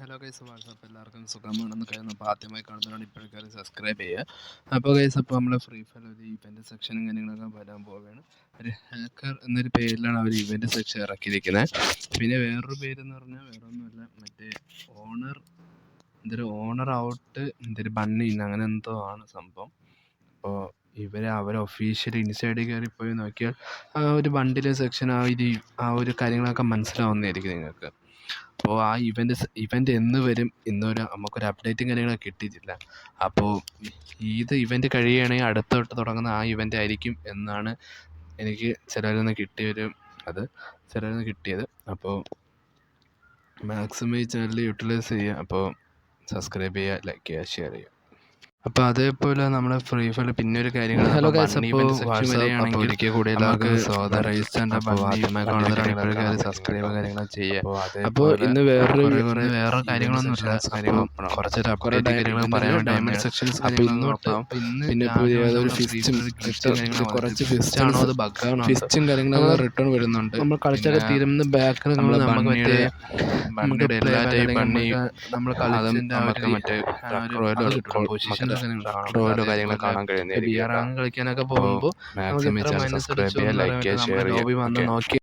Hello guys WhatsApp എല്ലാവർക്കും സുഖമാണെന്ന് കരുതുന്നു അപ്പോൾ ആദ്യമായി കാണുന്നതാണ് ഇപ്പോഴേക്കാരും സബ്സ്ക്രൈബ് ചെയ്യുക. അപ്പോൾ ഗൈസ് അപ്പോൾ നമ്മൾ ഫ്രീ ഫയർ ഒരു ഇവന്റ് സെക്ഷനും കാര്യങ്ങളൊക്കെ വരാൻ പോവുകയാണ്. ഒരു ഹാക്കർ എന്നൊരു പേരിലാണ് അവർ ഇവന്റ് സെക്ഷൻ ഇറക്കിയിരിക്കുന്നത്. പിന്നെ വേറൊരു പേരെന്ന് പറഞ്ഞാൽ വേറെ ഒന്നുമല്ല മറ്റേ ഓണർ എന്തൊരു ഓണർ ഔട്ട് എന്തൊരു ബണ്ണി അങ്ങനെ എന്തോ ആണ് സംഭവം. അപ്പോൾ ഇവർ അവർ ഒഫീഷ്യൽ ഇൻസൈഡിൽ പോയി നോക്കിയാൽ ആ ഒരു ബണ്ടിലെ സെക്ഷൻ ആ ഒരു ആ ഒരു കാര്യങ്ങളൊക്കെ മനസ്സിലാവുന്നതായിരിക്കും നിങ്ങൾക്ക്. അപ്പോൾ ആ ഇവന്റ് ഇവന്റ് എന്ന് വരും ഇന്നൊരു നമുക്കൊരു അപ്ഡേറ്റും കാര്യങ്ങളൊക്കെ കിട്ടിയിട്ടില്ല. അപ്പോൾ ഇത് ഇവന്റ് കഴിയുകയാണെങ്കിൽ അടുത്തോട്ട് തുടങ്ങുന്ന ആ ഇവന്റ് ആയിരിക്കും എന്നാണ് എനിക്ക് ചിലരിൽ നിന്ന് കിട്ടിയൊരു അത് ചിലരിൽ നിന്ന് കിട്ടിയത്. അപ്പോൾ മാക്സിമം ഈ ചാനൽ യൂട്ടിലൈസ് ചെയ്യുക. അപ്പോൾ സബ്സ്ക്രൈബ് ചെയ്യുക ലൈക്ക് ചെയ്യുക ഷെയർ ചെയ്യുക. അപ്പോൾ അതേപോലെ നമ്മുടെ ഫ്രീ ഫയർ പിന്നെ ഒരു കാര്യങ്ങൾ ഹലോ ഒരിക്കൽ കൂടി സബ്സ്ക്രൈബ് കാര്യങ്ങൾ ചെയ്യാം. അപ്പോൾ ഇന്ന് വേറൊരു കുറേ വേറെ കാര്യങ്ങളൊന്നുമില്ല കാര്യങ്ങൾ കുറച്ച് കാര്യങ്ങൾ പറയാൻ ഡയമണ്ട് സെക്ഷൻസ് അപ്പോൾ ഇന്നോട്ട് പിന്നെ പുതിയ ഏതൊരു ഫിസ്റ്റും കുറച്ച് അത് ബഗ്ഗാണോ ഫിസ്റ്റും കാര്യങ്ങളും റിട്ടേൺ വരുന്നുണ്ട്. നമ്മൾ കളിച്ചൊക്കെ തീരുന്ന ബാക്കിൽ നമ്മൾ നമുക്ക് മറ്റേ നമ്മൾ കളിച്ചതിന്റെ മറ്റേ കാണാൻ കഴിയുന്നത് കളിക്കാനൊക്കെ പോകുമ്പോൾ നമുക്ക് ഇത്ര മൈനസ് നോക്കി